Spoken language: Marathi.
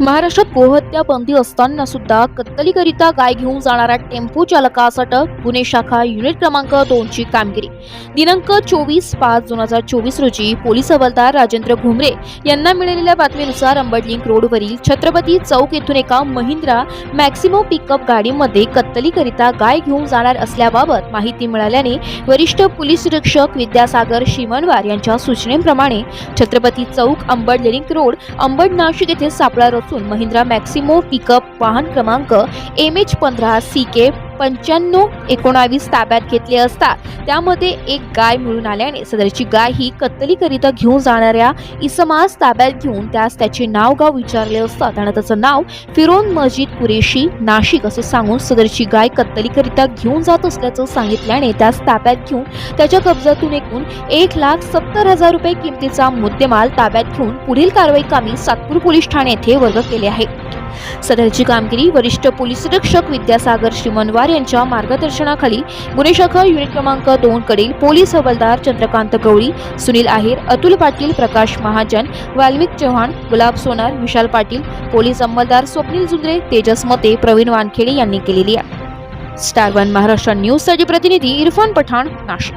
महाराष्ट्रात गोहत्या बंदी असताना सुद्धा कत्तलीकरिता गाय घेऊन जाणारा टेम्पो चालकास अटक गुन्हे शाखा युनिट क्रमांक दोनची कामगिरी. दिनांक चोवीस पाच दोन हजार चोवीस रोजी पोलीस हवालदार राजेंद्र घुमरे यांना मिळालेल्या बातमीनुसार अंबडलिंक रोडवरील छत्रपती चौक येथून एका महिंद्रा मॅक्सिमो पिकअप गाडीमध्ये कत्तलीकरिता गाय घेऊन जाणार असल्याबाबत माहिती मिळाल्याने वरिष्ठ पोलीस निरीक्षक विद्यासागर शिमनवार यांच्या सूचनेप्रमाणे छत्रपती चौक अंबड लिंक रोड अंबड नाशिक येथे सापळा असून महिंद्रा मॅक्सिमो पिकअप वाहन क्रमांक एम एच पंधरा सी के पंच्याण्णव एकोणावीस ताब्यात घेतले असता त्यामध्ये एक गाय मिळून आल्याने सदरची गाय ही कत्तलीकरिता घेऊन जाणाऱ्या इसमास ताब्यात घेऊन त्यास त्याचे नाव गाव विचारले असता त्यानं त्याचं नाव फिरोन मजीद कुरेशी नाशिक असे सांगून सदरची गाय कत्तलीकरिता घेऊन जात असल्याचं सांगितल्याने त्यास ताब्यात घेऊन त्याच्या कब्जातून एकूण एक लाख सत्तर हजार रुपये किमतीचा मुद्देमाल ताब्यात घेऊन पुढील कारवाई कामी सातपूर पोलीस ठाणे येथे वर्ग केले आहे. सदरची कामगिरी वरिष्ठ पोलीस निरीक्षक विद्यासागर श्रीमनवार यांच्या मार्गदर्शनाखाली गुन्हे शाखा युनिट क्रमांक दोन कडील पोलीस हवालदार चंद्रकांत गवळी सुनील आहेर अतुल पाटील प्रकाश महाजन वाल्मिक चव्हाण गुलाब सोनार विशाल पाटील पोलीस अंमलदार स्वप्नील जुंद्रे तेजस मते प्रवीण वानखेडे यांनी केलेली आहे. स्टार वन महाराष्ट्र न्यूजसाठी प्रतिनिधी इरफान पठाण नाशिक.